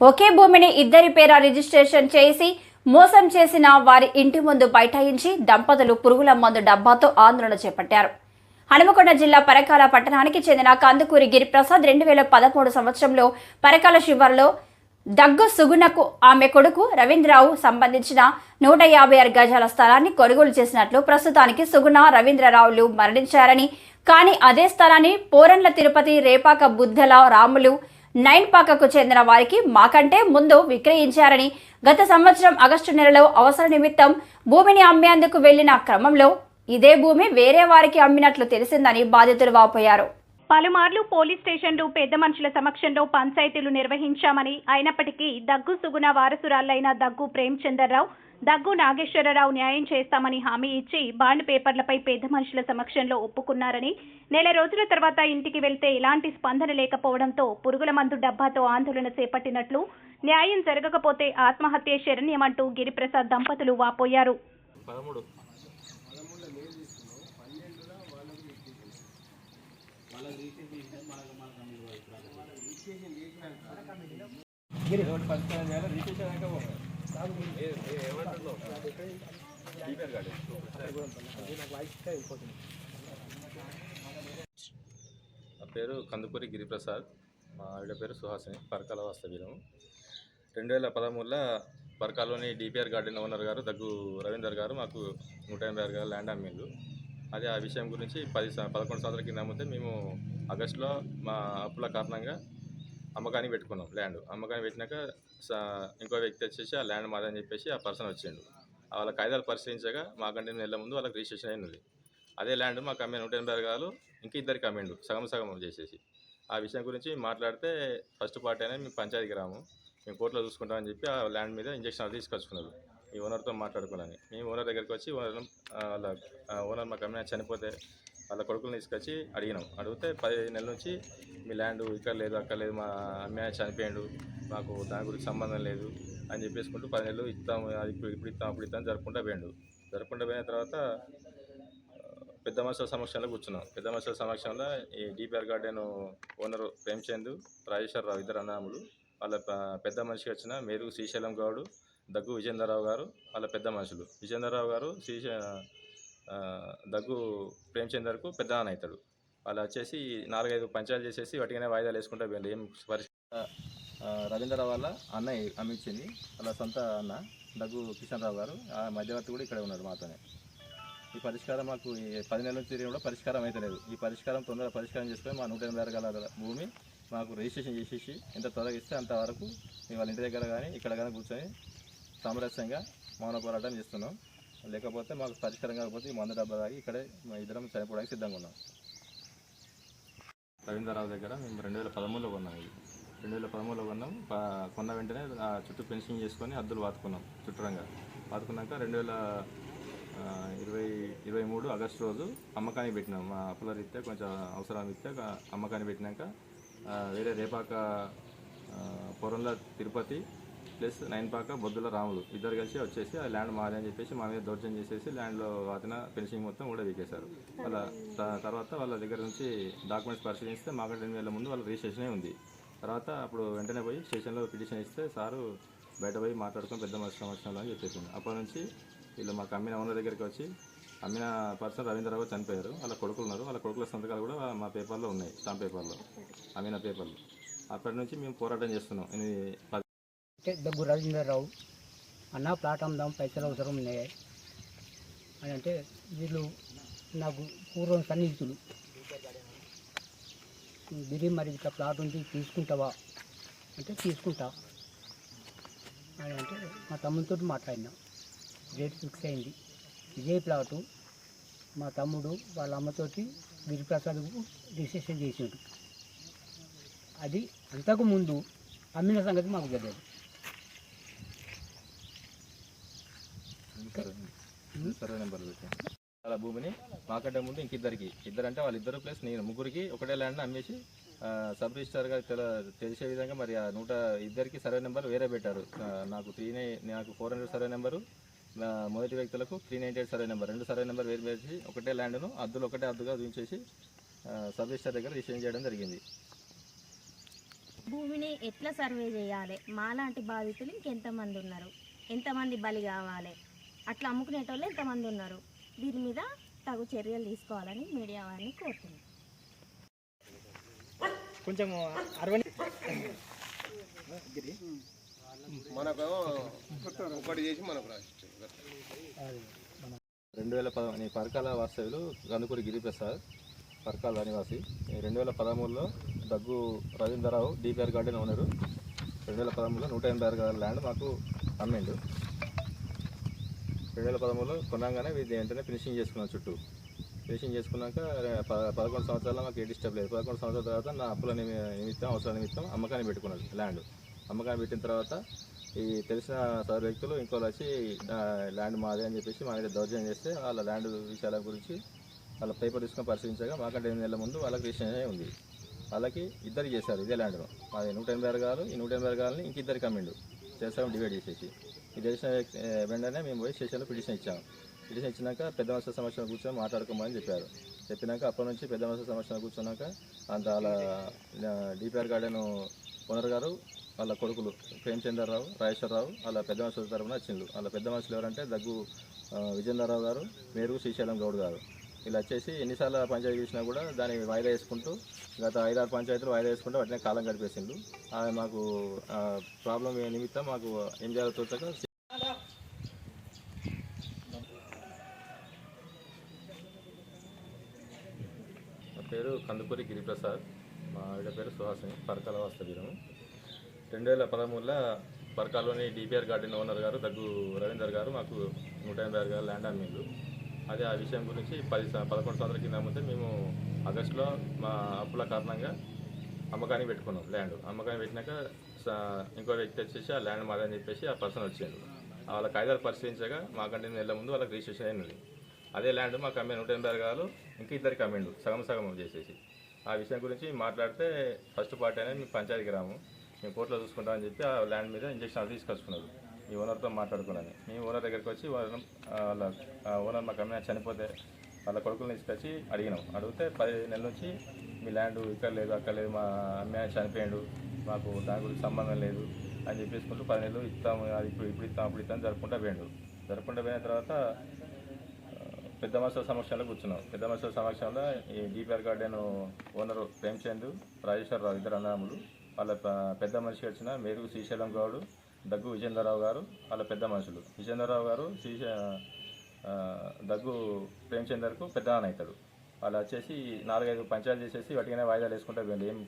ఒకే భూమిని ఇద్దరి పేర రిజిస్ట్రేషన్ చేసి మోసం చేసిన వారి ఇంటి ముందు బైఠాయించి దంపతులు పురుగుల మందు డబ్బాతో ఆందోళన చేపట్టారు. హనుమకొండ జిల్లా పరకాల పట్టణానికి చెందిన కందుకూరి గిరిప్రసాద్ రెండు వేల పదమూడు సంవత్సరంలో పరకాల శివార్లో దగ్గు సుగుణకు ఆమె కొడుకు రవీంద్రరావు సంబంధించిన నూట యాభై ఆరు గజాల స్థలాన్ని కొనుగోలు చేసినట్లు ప్రస్తుతానికి సుగుణ రవీంద్రరావులు మరణించారని కానీ అదే స్థలాన్ని పోరన్ల తిరుపతి రేపాక బుద్ధల రాములు నైన్ పాకకు చెందిన వారికి మాకంటే ముందు విక్రయించారని గత సంవత్సరం ఆగస్టు నెలలో అవసర నిమిత్తం భూమిని అమ్మేందుకు వెళ్ళిన క్రమంలో ఇదే భూమి వేరే వారికి అమ్మినట్లు తెలిసిందని బాధితులు వాపోయారు. పలుమార్లు పోలీస్ స్టేషన్లు పెద్ద మనుషుల సమక్షంలో పంచాయతీలు నిర్వహించామని అయినప్పటికీ దగ్గు సుగుణ వారసురాలైన దగ్గు ప్రేమచందర్రావు దగ్గు నాగేశ్వరరావు న్యాయం చేస్తామని హామీ ఇచ్చి బాండ్ పేపర్లపై పెద్ద మనుషుల సమక్షంలో ఒప్పుకున్నారని నెల రోజుల తర్వాత ఇంటికి వెళ్తే ఎలాంటి స్పందన లేకపోవడంతో పురుగుల మందు డబ్బాతో ఆందోళన చేపట్టినట్లు న్యాయం జరగకపోతే ఆత్మహత్య శరణ్యమంటూ గిరిప్రసాద్ దంపతులు వాపోయారు. పదమూడు. నా పేరు కందుకూరి గిరిప్రసాద్. మా ఆవిడ పేరు సుహాసిని పరకాల వాస్తవ్యము రెండు వేల పదమూడులో పరకాలోని డిపిఆర్ గార్డెన్ ఓనర్ గారు దగ్గు రవీందర్ గారు మాకు నూట ఎనభై ఆరు గారు ల్యాండ్ అమ్మిండు. అదే ఆ విషయం గురించి పది పదకొండు సంవత్సరాల కింద అమ్మితే మేము ఆగస్టులో మా అప్పుల కారణంగా అమ్మకానికి పెట్టుకున్నాం ల్యాండ్. అమ్మకానికి పెట్టినాక ఇంకో వ్యక్తి వచ్చేసి ఆ ల్యాండ్ మాదని చెప్పేసి ఆ పర్సన్ వచ్చిండు. వాళ్ళ కాగితాలు పరిశీలించగా మాకంటే నెల ముందు వాళ్ళకి రిజిస్ట్రేషన్ అయినది. అదే ల్యాండ్ మాకు అమ్మే నూట ఎనభై ఆరు ఇంకా ఇంక ఇద్దరికి అమ్మిండు సగం సగం చేసేసి. ఆ విషయం గురించి మాట్లాడితే ఫస్ట్ పార్టీ అనేది మేము పంచాయతీకి రాము మేము కోర్టులో చూసుకుంటామని చెప్పి ఆ ల్యాండ్ మీద ఇంజక్షన్ తీసుకొచ్చుకున్నారు. ఈ ఓనర్తో మాట్లాడుకున్నాను. మేము ఓనర్ దగ్గరికి వచ్చి ఓనర్ వాళ్ళ ఓనర్ మాకు అమ్మిన చనిపోతే వాళ్ళ కొడుకులు తీసుకొచ్చి అడిగినాం. అడిగితే పదిహేను నెలల నుంచి మీ ల్యాండ్ ఇక్కడ లేదు అక్కడ లేదు మా అమ్మాయి చనిపోయాడు మాకు దాని గురించి సంబంధం లేదు అని చెప్పేసుకుంటూ పది నెలలు ఇస్తాము అది ఇప్పుడు ఇప్పుడు ఇస్తాం అప్పుడు ఇస్తాం జరుపుకుంటూ పోయాడు. జరుపుకుంటూ పోయిన తర్వాత పెద్ద మనుషుల సమక్షంలో కూర్చున్నాం. పెద్ద మనుషుల సమక్షంలో ఈ DPR garden owner Premchand Rajeshwararao ఇద్దరు అన్నాములు వాళ్ళ పెద్ద మనిషికి వచ్చిన మేరు శ్రీశైలం గౌడు దగ్గు విజేంద్రరావు గారు వాళ్ళ పెద్ద మనుషులు. విజేంద్రరావు గారు శ్రీశ దగ్గు ప్రేమచందర్కు పెద్ద నాన్న అవుతాడు. వాళ్ళు వచ్చేసి నాలుగైదు పంచాలు చేసేసి వాటికైనా వాయిదాలు వేసుకుంటూ పోయింది ఏం పరిస్థితి? రవీంద్రరావు వాళ్ళ అన్నయ్య అమ్మించింది వాళ్ళ సొంత అన్న దగ్గు కిషన్ రావు గారు. ఆ మధ్యవర్తి కూడా ఇక్కడే ఉన్నాడు మాతోనే. ఈ పరిష్కారం మాకు ఈ పది నెలల నుంచి కూడా పరిష్కారం అయితే లేదు ఈ పరిష్కారం తొందరగా పరిష్కారం చేసుకొని మా నూట ఎనభై ఆరు గల భూమి మాకు రిజిస్ట్రేషన్ చేసేసి ఎంత త్వరగా ఇస్తే అంతవరకు మేము వాళ్ళ ఇంటి దగ్గర కానీ ఇక్కడ కానీ కూర్చొని సామరస్యంగా మౌన పోరాటం చేస్తున్నాం. లేకపోతే మాకు పరిష్కారం కాకపోతే ఈ మందు డబ్బా తాగి ఇక్కడే మా ఇద్దరం చనిపోవడానికి సిద్ధంగా ఉన్నాం. రవీంద్రరావు దగ్గర మేము రెండు వేల పదమూడులో కొన్నాం ఇది. రెండు వేల పదమూడులో కొన్నాం. ప- కొన్న వెంటనే చుట్టూ ఫెన్సింగ్ చేసుకొని అద్దులు వాతుకున్నాం చుట్టూరంగా. వాతుకున్నాక రెండు వేల ఇరవై ఇరవై మూడు ఆగస్టు రోజు అమ్మకానికి పెట్టినాం. మా అప్పుల రీత్యా కొంచెం అవసరం రీత్యా అమ్మకాన్ని అమ్మకానికి పెట్టినాక వేరే రేపాక పొరంలో పొరంల తిరుపతి ప్లస్ నైన్ పాక బొద్దుల రాములు. ఇద్దరు కలిసి వచ్చేసి ఆ ల్యాండ్ మాది అని చెప్పేసి మా మీద దౌర్జన్యం చేసేసి ల్యాండ్లో అతన ఫినిషింగ్ మొత్తం కూడా వీకేశారు. వాళ్ళ త- తర్వాత వాళ్ళ దగ్గర నుంచి డాక్యుమెంట్స్ పరిశీలిస్తే మాకు రెండు వేల ముందు వాళ్ళ రిజిస్ట్రేషనే ఉంది. తర్వాత అప్పుడు వెంటనే పోయి స్టేషన్లో పిటిషన్ ఇస్తే సారు బయట పోయి మాట్లాడుకొని పెద్ద మనిషి సంవత్సరంలో అని చెప్పేసింది అప్పటి నుంచి వీళ్ళు మాకు అమ్మిన ఓనర్ దగ్గరికి వచ్చి అమ్మిన పర్సన్ రవీంద్రరావు చనిపోయారు. వాళ్ళ కొడుకులు ఉన్నారు. వాళ్ళ కొడుకుల సంతకాలు కూడా మా పేపర్లో ఉన్నాయి స్టాంప్ పేపర్లో. అమ్మిన పేపర్లు. అప్పటి నుంచి మేము పోరాటం చేస్తున్నాం. దగ్గు రాజేంద్రరావు అన్న ప్లాట్ అమ్దాం పైసలు అవసరం ఉన్నాయి. అని అంటే వీళ్ళు నాకు పూర్వం సన్నిహితులు. గిరి మరి ఇట్లా ప్లాట్ ఉంది తీసుకుంటావా? అంటే తీసుకుంటా. అని అంటే మా తమ్ముడితో మాట్లాడినా. రేట్ ఫిక్స్ అయింది. ఇదే ప్లాటు మా తమ్ముడు వాళ్ళ అమ్మతోటి గిరిప్రసాద్కు రిజిస్ట్రేషన్ చేసిండు. అది అంతకు ముందు అమ్మిన సంగతి మాకు తెలియదు. సర్వే నెంబర్ అలా భూమిని మాకంటే ముందు ఇంకిద్దరికి. ఇద్దరంటే వాళ్ళిద్దరు ప్లస్ నేను ముగ్గురికి ఒకటే ల్యాండ్ అమ్మేసి సబ్ రిజిస్టార్గా తెల తెలిసే విధంగా మరి ఆ నూట ఇద్దరికి సర్వే నెంబర్ వేరే పెట్టారు. నాకు త్రీ నాకు ఫోర్ హండ్రెడ్ సర్వే నెంబరు మొదటి వ్యక్తులకు three ninety eight survey number. రెండు సర్వే నెంబర్ వేరు వేసి ఒకటే ల్యాండ్ను అద్దులు ఒకటే అద్దుగా చూపించేసి సబ్ రిజిస్టర్ దగ్గర రిజిస్ట్రేషన్ చేయడం జరిగింది. భూమిని ఎట్లా సర్వే చేయాలి? మాలాంటి బాధితులు ఇంకెంతమంది ఉన్నారు? ఎంతమంది బలి కావాలి? అట్లా అమ్ముకునేటోళ్ళు ఎంతమంది ఉన్నారు. దీని మీద తగు చర్యలు తీసుకోవాలని మీడియా వారిని కోరుతున్నాను కొంచెం ఒకటి చేసి మనకు రెండు వేల పద నీ పరకాల వాస్తవ్యులు గందుకూరి గిరిప్రసాద్ పరకాల నివాసి ఈ రెండు వేల పదమూడులో దగ్గు రవీంద్రరావు డిపిఆర్ గార్డెన్ ఓనరు. రెండు వేల పదమూడులో నూట ఎనభై ఆరు గదాల ల్యాండ్ మాకు అమ్మిండు. రెండు వేల పదమూడులో కొన్నాగానే వెంటనే ఫినిషింగ్ చేసుకున్నాం చుట్టూ. ఫినిషింగ్ చేసుకున్నాక ప- పదకొండు సంవత్సరాలు మాకు ఏ డిస్టర్బ్ లేదు. పదకొండు సంవత్సరాల తర్వాత నా అప్పుల నిమిత్తం అవసరాల నిమిత్తం అమ్మకాన్ని పెట్టుకున్నది ల్యాండ్ అమ్మకాన్ని పెట్టిన తర్వాత ఈ తెలిసిన సార్ వ్యక్తులు ఇంకోళ్ళు వచ్చి ల్యాండ్ మాదే అని చెప్పేసి మా మీద దౌర్జన్యం చేస్తే వాళ్ళ ల్యాండ్ విషయాల గురించి వాళ్ళ పేపర్ తీసుకొని పరిశీలించగా మాకంటే ఎనిమిది నెలల ముందు వాళ్ళకి రిజిస్ట్రేషన్ అయి ఉంది. వాళ్ళకి ఇద్దరు చేశారు ఇదే ల్యాండ్లో మాది నూట ఎనభై ఆరు కాదు ఈ నూట ఎనభై ఆరు కావాలని ఇంక ఇద్దరికి కమ్మిండు చేస్తాం డివైడ్ చేసేసి. ఇది తెలిసిన వెంటనే మేము పోయి స్టేషన్లో పిటిషన్ ఇచ్చాము. పిటిషన్ ఇచ్చినాక పెద్ద మనుషుల సమస్యలు కూర్చొని మాట్లాడుకోమని చెప్పారు. చెప్పినాక అప్పటి నుంచి పెద్ద మనుషుల సమస్యలు కూర్చున్నాక అంత వాళ్ళ డిపిఆర్ గార్డెన్ ఓనర్ గారు వాళ్ళ కొడుకులు ప్రేమచంద్రరావు రాజేశ్వరరావు వాళ్ళ పెద్ద మనుషుల తరఫున వచ్చిండ్రు. వాళ్ళ పెద్ద మనుషులు ఎవరంటే దగ్గు ఆ, విజేంద్రరావు గారు మేరుగు శ్రీశైలం గౌడ్ గారు. ఇలా వచ్చేసి ఎన్నిసార్లు పంచాయతీ చూసినా కూడా దాన్ని వాయిదా వేసుకుంటూ గత ఐదారు పంచాయతీలు వాయిదా వేసుకుంటూ వాటిని కాలం గడిపేసిండు. మాకు ప్రాబ్లం నిమిత్తం మాకు ఏం చేయాలో తోచక నా పేరు గిరిప్రసాద్. మా ఆవిడ పేరు సుహాసిని పరకాల వాస్తవీరం. రెండు వేల పదమూడులో పరకాలోని డిపిఆర్ గార్డెన్ ఓనర్ గారు దగ్గు రవీందర్ గారు మాకు నూట ఎనభై ఆరు గారు ల్యాండ్ అమ్మిండు అదే ఆ విషయం గురించి పది పదకొండు సంవత్సరాల కింద ముందే మేము ఆగస్టులో మా అప్పుల కారణంగా అమ్మకానికి పెట్టుకున్నాం ల్యాండ్. అమ్మకానికి పెట్టినాక స- ఇంకో వ్యక్తి వచ్చేసి ఆ ల్యాండ్ మాదని చెప్పేసి ఆ పర్సన్ వచ్చిండు. వాళ్ళ కాగితాలు పరిశీలించగా మాకంటే నెల ముందు వాళ్ళకి రిజిస్ట్రేషన్ అయినది. అదే ల్యాండ్ మాకు అమ్మే నూట ఎనభై ఆరు గారు ఇంకా ఇద్దరికి అమ్మిండు సగం సగం చేసేసి. ఆ విషయం గురించి మాట్లాడితే ఫస్ట్ పార్టీ అనేది మేము పంచాయతీకి రాము మేము కోర్టులో చూసుకుంటామని చెప్పి ఆ ల్యాండ్ మీద ఇంజక్షన్ అది తీసుకొచ్చుకున్నారు. ఈ ఓనర్తో మాట్లాడుకున్నాను. మేము ఓనర్ దగ్గరికి వచ్చి వాళ్ళ వాళ్ళ ఓనర్ మాకు అమ్మిన చనిపోతే వాళ్ళ కొడుకులను తీసుకొచ్చి అడిగినాం. అడిగితే పదిహేను నెలల నుంచి మీ ల్యాండ్ ఇక్కడ లేదు అక్కడ లేదు మా అమ్మాయి చనిపోయాడు మాకు దాని గురించి సంబంధం లేదు అని చెప్పేసుకుంటూ పది నెలలు ఇస్తాము అది ఇప్పుడు ఇప్పుడు ఇస్తాం అప్పుడు ఇస్తాం జరుపుకుంటూ పోయాడు. జరుపుకుంటూ పోయిన తర్వాత పెద్ద మనుషుల సమక్షంలో కూర్చున్నాం. పెద్ద మనుషుల సమక్షంలో ఈ DPR garden owner Premchand Rajeshwararao ఇద్దరు అన్నదమ్ములు వాళ్ళ పెద్ద మనిషి వచ్చిన మేరుగు శ్రీశైలం గౌడు దగ్గు విజేంద్రరావు గారు వాళ్ళ పెద్ద మనుషులు. విజేంద్రరావు గారు శ్రీశ దగ్గు ప్రేమచందర్కు పెద్ద అవుతాడు. వాళ్ళు వచ్చేసి నాలుగైదు పంచాయతీలు చేసేసి వాటికైనా వాయిదాలు వేసుకుంటే పోయింది. ఏం